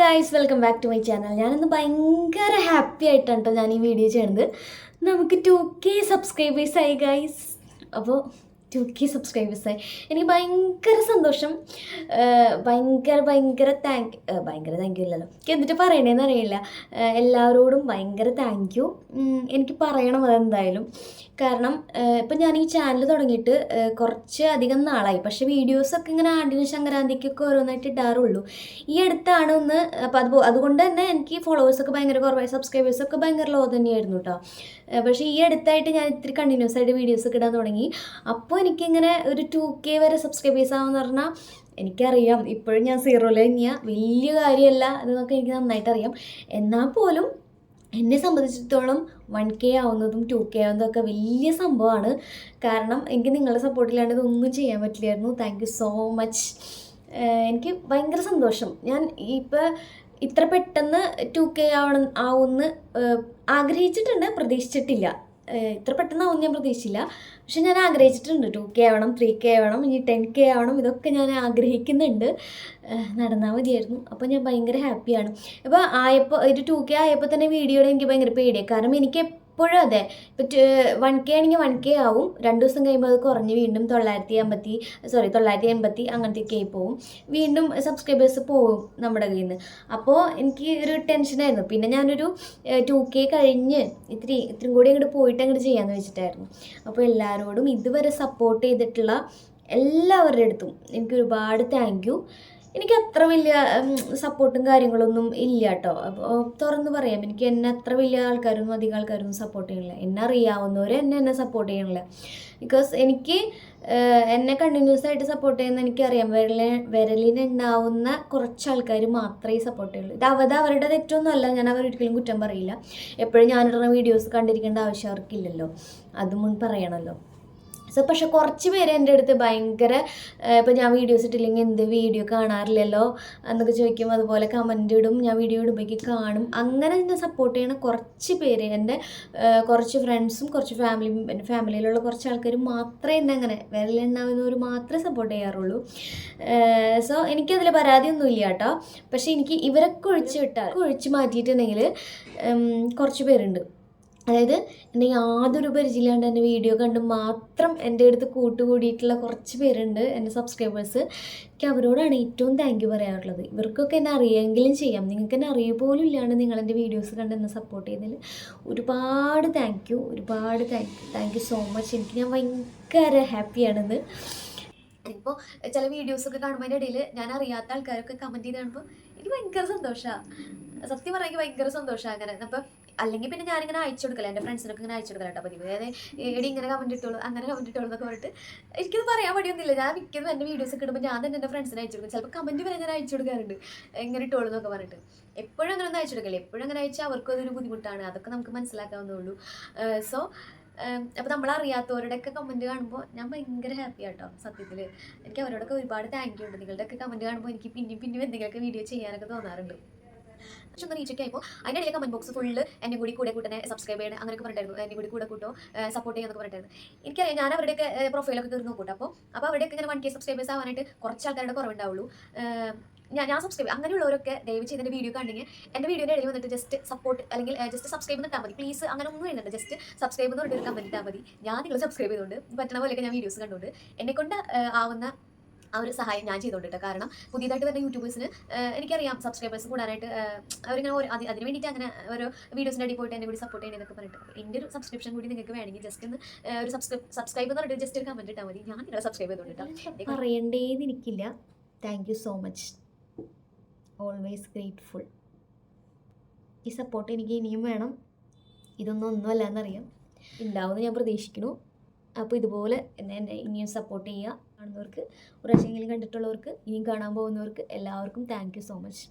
Guys welcome back to my channel ഞാനിന്ന് ഭയങ്കര happy ആയിട്ടാണ് കേട്ടോ ഞാൻ ഈ വീഡിയോ ചെയ്യണത്. നമുക്ക് ടു കെ സബ്സ്ക്രൈബേഴ്സ് ആയി ഗായ്സ് അപ്പോൾ ടു കെ സബ്സ്ക്രൈബേഴ്സ് എനിക്ക് ഭയങ്കര സന്തോഷം. ഭയങ്കര ഭയങ്കര താങ്ക് ഭയങ്കര താങ്ക് യു ഇല്ലല്ലോ. എനിക്ക് എന്നിട്ട് പറയണേന്ന് അറിയില്ല. എല്ലാവരോടും ഭയങ്കര താങ്ക് യു എനിക്ക് പറയണം അതെന്തായാലും. കാരണം ഇപ്പം ഞാൻ ഈ ചാനൽ തുടങ്ങിയിട്ട് കുറച്ച് അധികം നാളായി. പക്ഷേ വീഡിയോസൊക്കെ ഇങ്ങനെ ആണ്ടിനും സംക്രാന്തിക്കൊക്കെ ഓരോന്നായിട്ട് ഇടാറുള്ളൂ. ഈ അടുത്താണ് ഒന്ന് അപ്പോൾ അത് അതുകൊണ്ട് തന്നെ എനിക്ക് ഫോളോവേഴ്സൊക്കെ ഭയങ്കര കുറവായി. സബ്സ്ക്രൈബേഴ്സൊക്കെ ഭയങ്കര ലോ തന്നെയായിരുന്നു കേട്ടോ പക്ഷേ ഈ അടുത്തായിട്ട് ഞാൻ ഇത്തിരി കണ്ടിന്യൂസ് ആയിട്ട് വീഡിയോസൊക്കെ ഇടാൻ തുടങ്ങി. അപ്പോൾ എനിക്കിങ്ങനെ ഒരു ടു കെ വരെ സബ്സ്ക്രൈബേഴ്സ് ആവുമെന്ന് പറഞ്ഞാൽ എനിക്കറിയാം. ഇപ്പോഴും ഞാൻ സീറോയിൽ തന്നെയാണ് വലിയ കാര്യമല്ല എന്നൊക്കെ എനിക്ക് നന്നായിട്ട് അറിയാം എന്നാൽ പോലും എന്നെ സംബന്ധിച്ചിടത്തോളം വൺ കെ ആവുന്നതും ടു കെ ആവുന്നതും ഒക്കെ വലിയ സംഭവമാണ്. കാരണം എനിക്ക് നിങ്ങളുടെ സപ്പോർട്ടില്ലാണ്ട് ഇതൊന്നും ചെയ്യാൻ പറ്റില്ലായിരുന്നു. താങ്ക് യു സോ മച്ച് എനിക്ക് ഭയങ്കര സന്തോഷം. ഞാൻ ഇപ്പോൾ ഇത്ര പെട്ടെന്ന് ടു കെ ആവണം ആവുമെന്ന് ആഗ്രഹിച്ചിട്ടുണ്ട്. പ്രതീക്ഷിച്ചിട്ടില്ല. ഇത്ര പെട്ടെന്ന് ഞാൻ പ്രതീക്ഷിച്ചില്ല. പക്ഷെ ഞാൻ ആഗ്രഹിച്ചിട്ടുണ്ട് ടു കെ ആവണം ത്രീ കെ ആവണം ഇനി ടെൻ കെ ആവണം ഇതൊക്കെ ഞാൻ ആഗ്രഹിക്കുന്നുണ്ട്. നടന്നാൽ മതിയായിരുന്നു. അപ്പോൾ ഞാൻ ഭയങ്കര ഹാപ്പിയാണ് ഇപ്പോൾ ആയപ്പോൾ ഒരു ടു കെ ആയപ്പോൾ തന്നെ വീഡിയോയുടെ എനിക്ക് ഭയങ്കര പേടിയാണ് കാരണം എനിക്ക് എപ്പോഴും അതെ. ഇപ്പോൾ വൺ കെ ആണെങ്കിൽ വൺ കെ ആവും. രണ്ട് ദിവസം കഴിയുമ്പോൾ അത് കുറഞ്ഞ് വീണ്ടും തൊള്ളായിരത്തി അമ്പത്തി സോറി തൊള്ളായിരത്തി എൺപത്തി അങ്ങനത്തെ ഒക്കെ ആയി പോവും. വീണ്ടും സബ്സ്ക്രൈബേഴ്സ് പോവും നമ്മുടെ കയ്യിൽ നിന്ന് അപ്പോൾ എനിക്ക് ഒരു ടെൻഷനായിരുന്നു പിന്നെ ഞാനൊരു ടു കെ കഴിഞ്ഞ് ഇത്തിരി ഇത്തിരി കൂടി അങ്ങോട്ട് പോയിട്ട് അങ്ങോട്ട് ചെയ്യാമെന്ന് വെച്ചിട്ടായിരുന്നു. അപ്പോൾ എല്ലാവരോടും ഇതുവരെ സപ്പോർട്ട് ചെയ്തിട്ടുള്ള എല്ലാവരുടെ അടുത്തും എനിക്ക് ഒരുപാട് താങ്ക് യു എനിക്ക് അത്ര വലിയ സപ്പോർട്ടും കാര്യങ്ങളൊന്നും ഇല്ല കേട്ടോ അപ്പോൾ തുറന്ന് പറയാം. എനിക്ക് എന്നെ അത്ര വലിയ ആൾക്കാരൊന്നും അധികം ആൾക്കാരൊന്നും സപ്പോർട്ട് ചെയ്യണില്ല. എന്നെ അറിയാവുന്നവർ എന്നെ എന്നെ സപ്പോർട്ട് ചെയ്യണില്ല. ബിക്കോസ് എനിക്ക് എന്നെ കണ്ടിന്യൂസ് ആയിട്ട് സപ്പോർട്ട് ചെയ്യുന്ന എനിക്കറിയാം. വിരലി വിരലിനുണ്ടാവുന്ന കുറച്ച് ആൾക്കാർ മാത്രമേ സപ്പോർട്ട് ചെയ്യുള്ളൂ. ഇത് അവത് അവരുടെ തെറ്റൊന്നും അല്ല. ഞാൻ അവരൊരിക്കലും കുറ്റം പറയില്ല. എപ്പോഴും ഞാനിടുന്ന വീഡിയോസ് കണ്ടിരിക്കേണ്ട ആവശ്യം അവർക്കില്ലല്ലോ. അതും പറയണമല്ലോ സോ പക്ഷെ കുറച്ച് പേര് എന്റെ അടുത്ത് ഭയങ്കര ഇപ്പോൾ ഞാൻ വീഡിയോസ് ഇട്ടില്ലെങ്കിൽ എന്ത് വീഡിയോ കാണാറില്ലല്ലോ? എന്നൊക്കെ ചോദിക്കും. അതുപോലെ കമന്റ് ഇടും. ഞാൻ വീഡിയോ ഇടുമ്പോഴേക്ക് കാണും. അങ്ങനെ എന്നെ സപ്പോർട്ട് ചെയ്യണ കുറച്ച് പേര് എന്റെ കുറച്ച് ഫ്രണ്ട്സും കുറച്ച് ഫാമിലി ഫാമിലിയിലുള്ള കുറച്ച് ആൾക്കാർ മാത്രമേ എന്നെ അങ്ങനെ വിരലുണ്ടാവുന്നവർ മാത്രമേ സപ്പോർട്ട് ചെയ്യാറുള്ളൂ. സോ എനിക്കതിൽ പരാതിയൊന്നുമില്ല കേട്ടോ. പക്ഷേ എനിക്ക് ഇവരൊക്കെ ഒഴിച്ച് വിട്ടാൽ ഒഴിച്ച് മാറ്റിയിട്ടുണ്ടെങ്കിൽ കുറച്ച് പേരുണ്ട്. അതായത് എന്നെ യാതൊരു പരിചയമില്ലാണ്ട് എന്റെ വീഡിയോ കണ്ട് മാത്രം എന്റെ അടുത്ത് കൂട്ടുകൂടിയിട്ടുള്ള കുറച്ച് പേരുണ്ട് എന്റെ സബ്സ്ക്രൈബേഴ്സ് എനിക്ക് അവരോടാണ് ഏറ്റവും താങ്ക് യു പറയാറുള്ളത്. ഇവർക്കൊക്കെ എന്നെ അറിയെങ്കിലും ചെയ്യാം. നിങ്ങൾക്ക് എന്നെ അറിയ പോലും ഇല്ലാണ്ട് നിങ്ങൾ എന്റെ വീഡിയോസ് കണ്ട് എന്നെ സപ്പോർട്ട് ചെയ്തതിൽ ഒരുപാട് താങ്ക് യു ഒരുപാട് thank you thank you so much എനിക്ക് ഞാൻ ഭയങ്കര ഹാപ്പിയാണെന്ന് ഇപ്പോൾ ചില വീഡിയോസൊക്കെ കാണുമ്പോൾ ഇടയിൽ ഞാൻ അറിയാത്ത ആൾക്കാരൊക്കെ കമന്റ് ചെയ്ത് കാണുമ്പോൾ എനിക്ക് ഭയങ്കര സന്തോഷമാണ് സത്യം പറയാൻ എനിക്ക് ഭയങ്കര സന്തോഷമാണ് അങ്ങനെ. അപ്പോൾ അല്ലെങ്കിൽ പിന്നെ ഞാനിങ്ങനെ അയച്ചു കൊടുക്കല. എന്റെ ഫ്രണ്ട്സിനൊക്കെ ഇങ്ങനെ അയച്ചു കൊടുക്കല കേട്ടോ പതിവ്. അതായത് എടി ഇങ്ങനെ കമന്റ് ഇട്ടോളൂ അങ്ങനെ കമന്റ് ഇട്ടോളൂ എന്നൊക്കെ പറഞ്ഞിട്ട് എനിക്കത് പറയാൻ മടിയൊന്നുമില്ല. ഞാൻ മിക്കതും എന്റെ വീഡിയോസ് ഒക്കെ ഇടുമ്പോൾ ഞാൻ തന്നെ എന്റെ ഫ്രണ്ട്സിനെ അയച്ചു കൊടുക്കും. ചിലപ്പോൾ കമന്റ് വരെ ഞാൻ അയച്ചു കൊടുക്കാറുണ്ട്. ഇങ്ങനെ ഇട്ടോളൂ എന്നൊക്കെ പറഞ്ഞിട്ട്. എപ്പോഴും അങ്ങനെ ഒന്നും അയച്ചു കൊടുക്കില്ല എപ്പോഴും അങ്ങനെ അയച്ചാൽ അവർക്കും അതൊരു ബുദ്ധിമുട്ടാണ്. അതൊക്കെ നമുക്ക് മനസ്സിലാക്കാവുന്നേ സോ അപ്പോൾ നമ്മളറിയാത്തവരുടെയൊക്കെ കമന്റ് കാണുമ്പോൾ ഞാൻ ഭയങ്കര ഹാപ്പി ആട്ടോ സത്യത്തിൽ എനിക്ക് അവരോടൊക്കെ ഒരുപാട് താങ്ക് യു ഉണ്ട്. നിങ്ങളുടെയൊക്കെ കമന്റ് കാണുമ്പോൾ എനിക്ക് പിന്നെയും പിന്നെയും എന്തെങ്കിലുമൊക്കെ വീഡിയോ ചെയ്യാനൊക്കെ തോന്നാറുണ്ട്. പക്ഷെ ഒന്ന് റീച്ചൊക്കെ ആയപ്പോൾ അതിന്റെ ഇടയിലൊക്കെ കമന്റ് ബോക്സ് ഫുള്ള് എന്നെ കൂടി കൂടെ കൂട്ടനെ സബ്സ്ക്രൈബ് ചെയ്യണം അങ്ങനെയൊക്കെ പറഞ്ഞിട്ടായിരുന്നു. എന്നെ കൂടി കൂടെ കൂട്ടോ സപ്പോർട്ട് ചെയ്യാന്നൊക്കെ പറഞ്ഞിട്ടായിരുന്നു. എനിക്കറിയാം ഞാൻ അവരുടെയൊക്കെ പ്രൊഫൈലൊക്കെ കയറി നോക്കൂട്ടോ. അപ്പോൾ അപ്പോൾ അവിടെയൊക്കെ ഇങ്ങനെ വൺ കെ സബ്സ്ക്രൈബേഴ്സ് ആവാനായിട്ട് കുറച്ച് ആൾക്കാരുടെ കുറവുണ്ടാവുള്ളൂ. ഞാൻ ഞാൻ സബ്സ്ക്രൈബ് അങ്ങനെയുള്ളവരൊക്കെ ദയവ് ചെയ്ത് എന്റെ വീഡിയോ കണ്ടെങ്കിൽ എന്റെ വീഡിയോയുടെ ഇടയിൽ വന്നിട്ട് ജസ്റ്റ് സപ്പോർട്ട് അല്ലെങ്കിൽ ജസ്റ്റ് സബ്സ്ക്രൈബ് എന്നിട്ടാൽ മതി. പ്ലീസ് അങ്ങനെ ഒന്നും എഴുതണ്ട. ജസ്റ്റ് സബ്സ്ക്രൈബ് എന്ന് പറഞ്ഞിട്ട് കമന്റ് ഇട്ടാൽ മതി. ഞാൻ നിങ്ങൾ സബ്സ്ക്രൈബ് ചെയ്തുകൊണ്ട് പറ്റുന്ന പോലെയൊക്കെ ഞാൻ വീഡിയോസ് കണ്ടുകൊണ്ട് എന്നെക്കൊണ്ട് ആവുന്ന ആ ഒരു സഹായം ഞാൻ ചെയ്തുകൊണ്ടിട്ട് കാരണം പുതിയതായിട്ട് വരുന്ന യൂട്യൂബേഴ്സിന് എനിക്കറിയാം സബ്സ്ക്രൈബേഴ്സ് കൂടാനായിട്ട് അവരിങ്ങനെ ഓരോ അതിന് വേണ്ടിയിട്ട് അങ്ങനെ ഓരോ വീഡിയോസിന്റെ അടി പോയിട്ട് എന്നെ കൂടി സപ്പോർട്ട് ചെയ്യുന്നതൊക്കെ പറഞ്ഞിട്ട്. അപ്പോൾ എന്റെ ഒരു സബ്സ്ക്രിപ്ഷൻ കൂടി നിങ്ങൾക്ക് വേണമെങ്കിൽ ജസ്റ്റ് ഒന്ന് ഒരു സബ്സ്ക്രൈബ് സബ്സ്ക്രൈബ് എന്ന് പറഞ്ഞിട്ട് ജസ്റ്റ് ഒരു കമന്റ് ഇട്ടാൽ മതി. ഞാൻ നിങ്ങളെ സബ്സ്ക്രൈബ് ചെയ്തോണ്ടിട്ടാണ് പറയേണ്ടേന്ന് എനിക്കില്ല. Thank you so much always grateful ഈ സപ്പോർട്ട് എനിക്ക് ഇനിയും വേണം. ഇതൊന്നും ഒന്നുമല്ല എന്നറിയാം. ഉണ്ടാവുമെന്ന് ഞാൻ പ്രതീക്ഷിക്കുന്നു. അപ്പോൾ ഇതുപോലെ എന്നെ എന്നെ ഇനിയും സപ്പോർട്ട് ചെയ്യുക. കാണുന്നവർക്ക് ഒരു കണ്ടിട്ടുള്ളവർക്ക് ഇനിയും കാണാൻ പോകുന്നവർക്ക് എല്ലാവർക്കും താങ്ക് സോ മച്ച്